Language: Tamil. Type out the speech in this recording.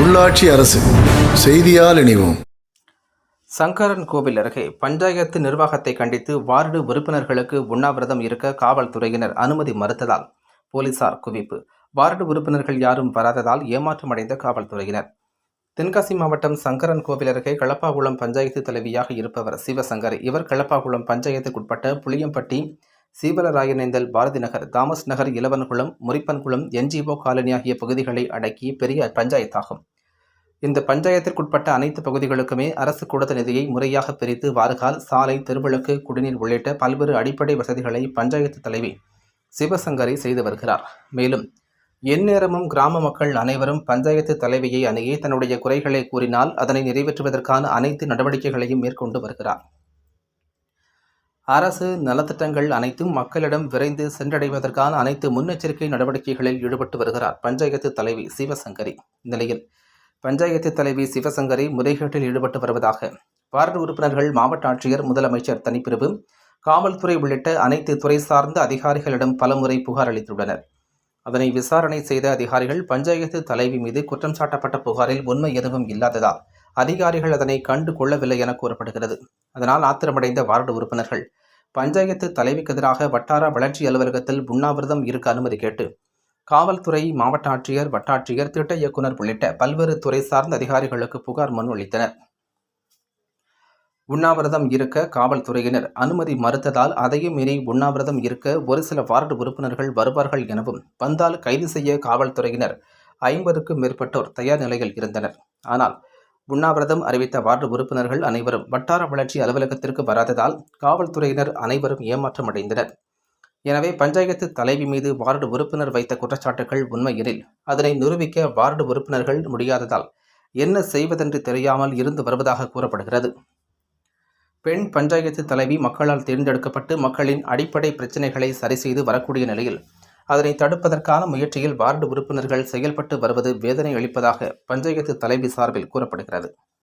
உள்ளாட்சி அரசு செய்தியால் இணைவோம். சங்கரன் கோவில் அருகே பஞ்சாயத்து நிர்வாகத்தை கண்டித்து வார்டு உறுப்பினர்களுக்கு உண்ணாவிரதம் இருக்க காவல்துறையினர் அனுமதி மறுத்ததால் போலீசார் குவிப்பு. வார்டு உறுப்பினர்கள் யாரும் வராததால் ஏமாற்றமடைந்த காவல்துறையினர். தென்காசி மாவட்டம் சங்கரன் கோவில் அருகே களப்பாகுளம் பஞ்சாயத்து தலைவியாக இருப்பவர் சிவசங்கர். இவர் Kalappakulam பஞ்சாயத்துக்குட்பட்ட Puliyampatti Seevalarayanendal Bharathi Nagar Thomas Nagar Ilavankulam Murippankulam NGO colony ஆகிய பகுதிகளை அடக்கி பெரிய பஞ்சாயத்தாகும். இந்த பஞ்சாயத்திற்குட்பட்ட அனைத்து பகுதிகளுக்குமே அரசு கூடுதல் நிதியை முறையாக பிரித்து வார்கால் சாலை தெருவிளக்கு குடிநீர் உள்ளிட்ட பல்வேறு அடிப்படை வசதிகளை பஞ்சாயத்து தலைவி சிவசங்கரி செய்து வருகிறார். மேலும் எந்நேரமும் கிராம மக்கள் அனைவரும் பஞ்சாயத்து தலைவியை அணுகி தன்னுடைய குறைகளை கூறினால் அதனை நிறைவேற்றுவதற்கான அனைத்து நடவடிக்கைகளையும் மேற்கொண்டு வருகிறார். அரசு நலத்திட்டங்கள் அனைத்தும் மக்களிடம் விரைந்து சென்றடைவதற்கான அனைத்து முன்னெச்சரிக்கை நடவடிக்கைகளில் ஈடுபட்டு வருகிறார் பஞ்சாயத்து தலைவி சிவசங்கரி. இந்நிலையில் பஞ்சாயத்து தலைவி சிவசங்கரி முறைகேட்டில் ஈடுபட்டு வருவதாக வார்டு உறுப்பினர்கள் மாவட்ட ஆட்சியர் முதலமைச்சர் தனிப்பிரிவு காவல்துறை உள்ளிட்ட அனைத்து துறை சார்ந்த அதிகாரிகளிடம் பலமுறை புகார் அளித்துள்ளனர். அதனை விசாரணை செய்த அதிகாரிகள் பஞ்சாயத்து தலைவி மீது குற்றம் சாட்டப்பட்ட புகாரில் உண்மை எதுவும் இல்லாததால் அதிகாரிகள் அதனை கண்டு கொள்ளவில்லை என கூறப்படுகிறது. அதனால் ஆத்திரமடைந்த வார்டு உறுப்பினர்கள் பஞ்சாயத்து தலைவிக்கு எதிராக வட்டார வளர்ச்சி அலுவலகத்தில் உண்ணாவிரதம் இருக்க அனுமதி கேட்டு காவல்துறை மாவட்ட ஆட்சியர் வட்டாட்சியர் திட்ட இயக்குனர் உள்ளிட்ட பல்வேறு துறை சார்ந்த அதிகாரிகளுக்கு புகார் மனு அளித்தனர். உண்ணாவிரதம் இருக்க காவல்துறையினர் அனுமதி மறுத்ததால் அதையும் மீறி உண்ணாவிரதம் இருக்க ஒரு சில வார்டு உறுப்பினர்கள் வருவார்கள் எனவும் வந்தால் கைது செய்ய காவல்துறையினர் ஐம்பதுக்கும் மேற்பட்டோர் தயார் நிலையில் இருந்தனர். ஆனால் உண்ணாவிரதம் அறிவித்த வார்டு உறுப்பினர்கள் அனைவரும் வட்டார வளர்ச்சி அலுவலகத்திற்கு வராததால் காவல்துறையினர் அனைவரும் ஏமாற்றமடைந்தனர். எனவே பஞ்சாயத்து தலைவி மீது வார்டு உறுப்பினர் வைத்த குற்றச்சாட்டுகள் உண்மையெனில் அதனை நிரூபிக்க வார்டு உறுப்பினர்கள் முடியாததால் என்ன செய்வதென்று தெரியாமல் இருந்து வருவதாக கூறப்படுகிறது. பெண் பஞ்சாயத்து தலைவி மக்களால் தேர்ந்தெடுக்கப்பட்டு மக்களின் அடிப்படை பிரச்சினைகளை சரி செய்து வரக்கூடிய நிலையில் அதனை தடுப்பதற்கான முயற்சியில் வார்டு உறுப்பினர்கள் செயல்பட்டு வருவது வேதனை அளிப்பதாக பஞ்சாயத்து தலைவி சார்பில் கூறப்படுகிறது.